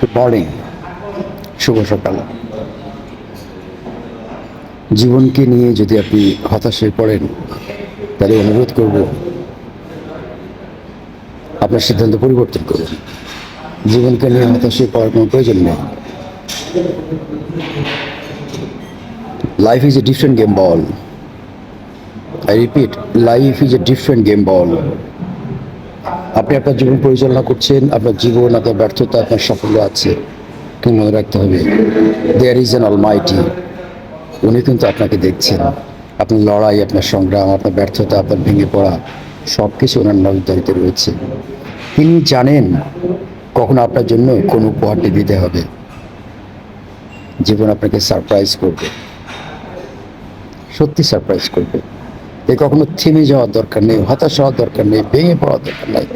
Good morning শুভ সকাল। জীবনকে নিয়ে যদি আপনি হতাশ পড়েন, তাহলে অনুরোধ করব, আপনার সিদ্ধান্ত পরিবর্তন করুন। জীবনকে নিয়ে হতাশ পড়ার কোনো প্রয়োজন নেই। Life is a different game ball I repeat life is a different game বল আপনি আপনার জীবন পরিচালনা করছেন, আপনার জীবন, আপনার ব্যর্থতা, আপনার সাফল্য আছে, কিন্তু মনে রাখতে হবে দেয়ার ইজ অ্যান অলমাইটি উনি কিন্তু আপনাকে দেখছেন। আপনার লড়াই, আপনার সংগ্রাম, আপনার ব্যর্থতা, আপনার ভেঙে পড়া সব কিছু ওনার নজরদারিতে রয়েছে। তিনি জানেন কখন আপনার জন্য কোন উপহারটি দিতে হবে। জীবন আপনাকে সারপ্রাইজ করবে। সত্যি সারপ্রাইজ করবে। এ কখনো থেমে যাওয়ার দরকার নেই, হতাশ হওয়ার দরকার নেই, ভেঙে পড়ার দরকার নেই।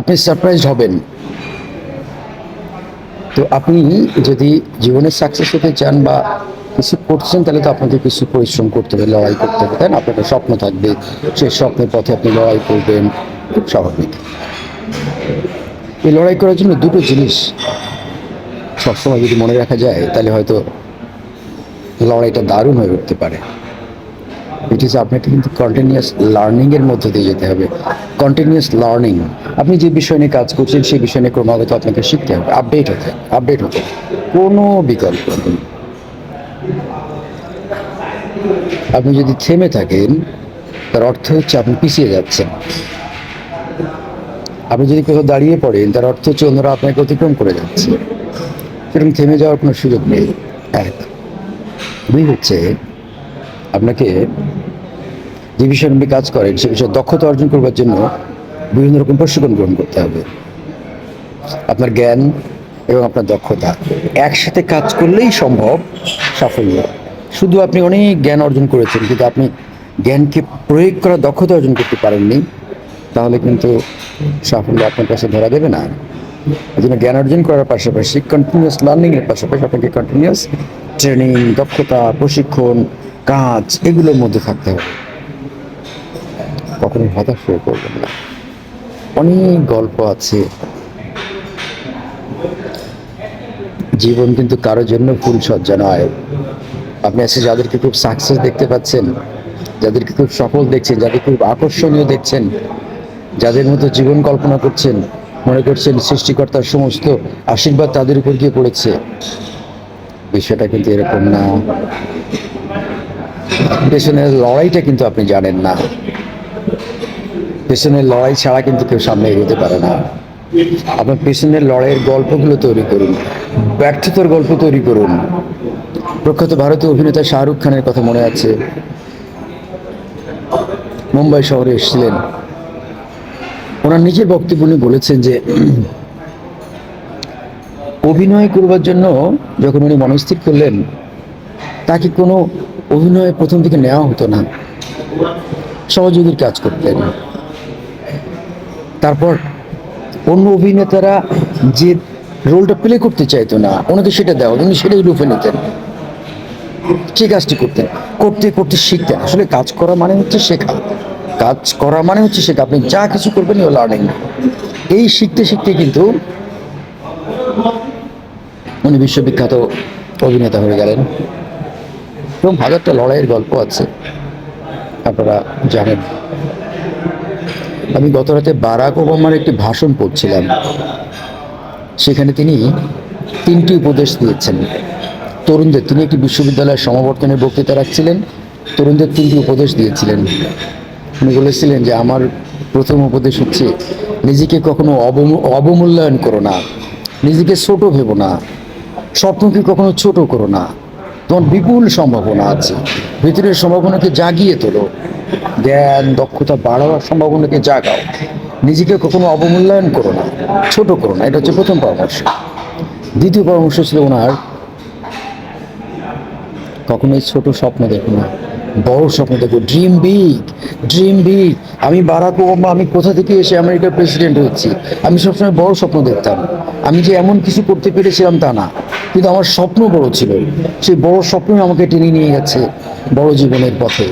আপনি সারপ্রাইজ হবেন। তো আপনি যদি জীবনে সাকসেস হতে চান বা কিছু করছেন, তাহলে তো আপনাকে কিছু পরিশ্রম করতে হবে, লড়াই করতে হবে, তাই না? আপনার স্বপ্ন থাকবে সেই স্বপ্নের পথে আপনি লড়াই করবেন, খুব স্বাভাবিক। এই লড়াই করার জন্য দুটো জিনিস সবসময় যদি মনে রাখা যায়, তাহলে হয়তো লড়াইটা দারুণ হয়ে উঠতে পারে। ইট ইজ আপনাকে কিন্তু কন্টিনিউয়াস লার্নিংয়ের মধ্যে দিয়ে যেতে হবে। কন্টিনিউয়াস লার্নিং আপনি যে বিষয় নিয়ে কাজ করছেন, সেই বিষয় নিয়ে ক্রমাগত আপনাকে শিখতে হবে। আপডেট হতে আপডেট হতে কোনো বিকল্প নেই। আপনি যদি থেমে থাকেন, তার অর্থ হচ্ছে আপনি পিছিয়ে যাচ্ছেন। আপনি যদি কোথাও দাঁড়িয়ে পড়েন, তার অর্থ হচ্ছে অন্যরা আপনাকে অতিক্রম করে যাচ্ছে। সেরকম থেমে যাওয়ার কোনো সুযোগ নেই। এক দুই হচ্ছে আপনাকে যে বিষয়ে আপনি কাজ করেন, সে বিষয়ে দক্ষতা অর্জন করবার জন্য বিভিন্ন রকম প্রশিক্ষণ গ্রহণ করতে হবে। আপনার জ্ঞান এবং আপনার দক্ষতা একসাথে কাজ করলেই সম্ভব সাফল্য। শুধু আপনি অনেক জ্ঞান অর্জন করেছেন, কিন্তু আপনি জ্ঞানকে প্রয়োগ করার দক্ষতা অর্জন করতে পারেননি, তাহলে কিন্তু সাফল্য আপনার কাছে ধরা দেবে না। এই জন্য জ্ঞান অর্জন করার পাশাপাশি কন্টিনিউয়াস লার্নিংয়ের পাশাপাশি আপনাকে কন্টিনিউয়াস ট্রেনিং দক্ষতা, প্রশিক্ষণ কাজ এগুলোর মধ্যে থাকতে হবে। কখনো হতাশ হয়ে পড়বেন না। অনেক গল্প আছে। জীবন কিন্তু কারোর জন্য ফুল সজ্জা নয়। আপনি আজকে যাদেরকে খুব সাকসেস দেখতে পাচ্ছেন, যাদেরকে খুব সফল দেখছেন, যাদের খুব আকর্ষণীয় দেখছেন, যাদের মতো জীবন কল্পনা করছেন, মনে করছেন সৃষ্টিকর্তার সমস্ত আশীর্বাদ তাদের উপর গিয়ে পড়েছে। বিষয়টা কিন্তু এরকম না। পেছনের লড়াইটা কিন্তু আপনি জানেন না। পেছনের লড়াই ছাড়া কিন্তু কেউ সামনে এগোতে পারে না। আপনার পেছনের লড়াইয়ের গল্পগুলো তৈরি করুন, ব্যর্থতার গল্প তৈরি করুন। প্রখ্যাত ভারতীয় অভিনেতা শাহরুখ খানের কথা মনে আছে। মুম্বাই শহরে এসেছিলেন। ওনার নিজের বক্তব্য উনি বলেছেন যে, অভিনয় করবার জন্য যখন উনি মনস্থির করলেন, তাকে কোনো অভিনয়ে প্রথম থেকে নেওয়া হতো না। সহযোগীর কাজ করতেন। তারপর অন্য অভিনেতারা যে রোলটা প্লে করতে চাইতো না, ওনাকে সেটা দেওয়া উনি সেটাই রূপে নিতেন। সেই কাজটি করতেন। করতে করতে শিখতেন। আসলে কাজ করা মানে হচ্ছে শেখা। কাজ করা মানে হচ্ছে শেখা। আপনি যা কিছু করবেন ইউ লার্নিং এই শিখতে শিখতে কিন্তু উনি বিশ্ববিখ্যাত অভিনেতা হয়ে গেলেন। এবং হাজারটা লড়াইয়ের গল্প আছে। আপনারা জানেন। আমি গত রাতে বারাক ওবামার একটি ভাষণ পড়ছিলাম। সেখানে তিনি তিনটি উপদেশ দিয়েছেন। তরুণদের, তিনি একটি বিশ্ববিদ্যালয়ের সমাবর্তনের বক্তৃতা রাখছিলেন। তরুণদের তিনটি উপদেশ দিয়েছিলেন। উনি বলেছিলেন যে, আমার প্রথম উপদেশ হচ্ছে, নিজেকে কখনো অবমূ- অবমূল্যায়ন করো না। নিজেকে ছোট ভেবো না। স্বপ্নকে কখনো ছোট করো না। তোমার বিপুল সম্ভাবনা আছে। ভিতরের সম্ভাবনাকে জাগিয়ে তোলো। জ্ঞান, দক্ষতা বাড়ানোর সম্ভাবনাকে জাগাও। নিজেকে কখনো অবমূল্যায়ন করো না, ছোট করো না। এটা হচ্ছে প্রথম পরামর্শ। দ্বিতীয় পরামর্শ ছিল ওনার, কখনোই ছোট স্বপ্ন দেখো না, বড় স্বপ্ন দেখো। ড্রিম বিগ ড্রিম বিগ আমি বারাক ওবামা, আমি কোথা থেকে এসে আমেরিকার প্রেসিডেন্ট হচ্ছি? আমি সবসময় বড় স্বপ্ন দেখতাম। আমি যে এমন কিছু করতে পেরেছিলাম তা না। কিন্তু আমার স্বপ্ন বড় ছিল। সেই বড় স্বপ্নই আমাকে টেনে নিয়ে গেছে বড় জীবনের পথে।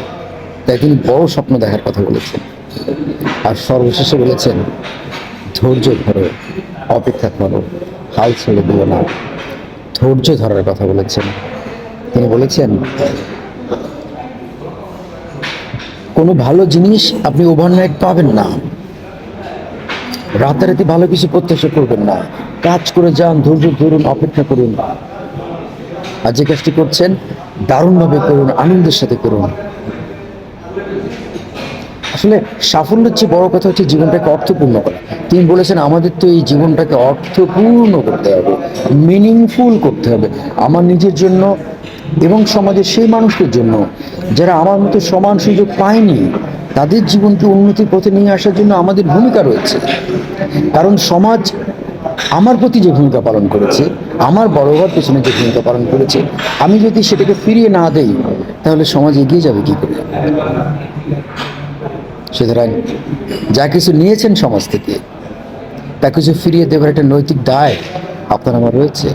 তাই তিনি বড় স্বপ্ন দেখার কথা বলেছেন। আর সর্বশেষে বলেছেন, ধৈর্য ধরো, অপেক্ষা করো, হাল ছেড়ে দিও না। ধৈর্য ধরার কথা বলেছেন। তিনি বলেছেন, কোনো ভালো জিনিস আপনি ওভারনাইট পাবেন না। রাতারাতি ভালো কিছু প্রত্যাশা করবেন না। কাজ করে যান, ধৈর্য ধরুন, অপেক্ষা করুন। আর যে কাজটি করছেন, দারুণভাবে করুন, আনন্দের সাথে করুন। আসলে সাফল্যের চেয়ে বড় কথা হচ্ছে জীবনটাকে অর্থপূর্ণ করা। তিনি বলেছেন, আমাদের তো এই জীবনটাকে অর্থপূর্ণ করতে হবে মিনিংফুল করতে হবে। আমার নিজের জন্য এবং সমাজের সেই মানুষদের জন্য, যারা আমার মতো সমান সুযোগ পায়নি তাদের জীবনকে উন্নতির পথে নিয়ে আসার জন্য আমাদের ভূমিকা রয়েছে। কারণ সমাজ আমার প্রতি যে ভূমিকা পালন করেছে, আমার বড় হওয়ার পেছনে যে ভূমিকা পালন করেছে, আমি যদি সেটাকে ফিরিয়ে না দেই, তাহলে সমাজ এগিয়ে যাবে কি করে? সুতরাং যা কিছু নিয়েছেন সমাজ থেকে, তা কিছু ফিরিয়ে দেবার একটা নৈতিক দায় আপনার আমার রয়েছে।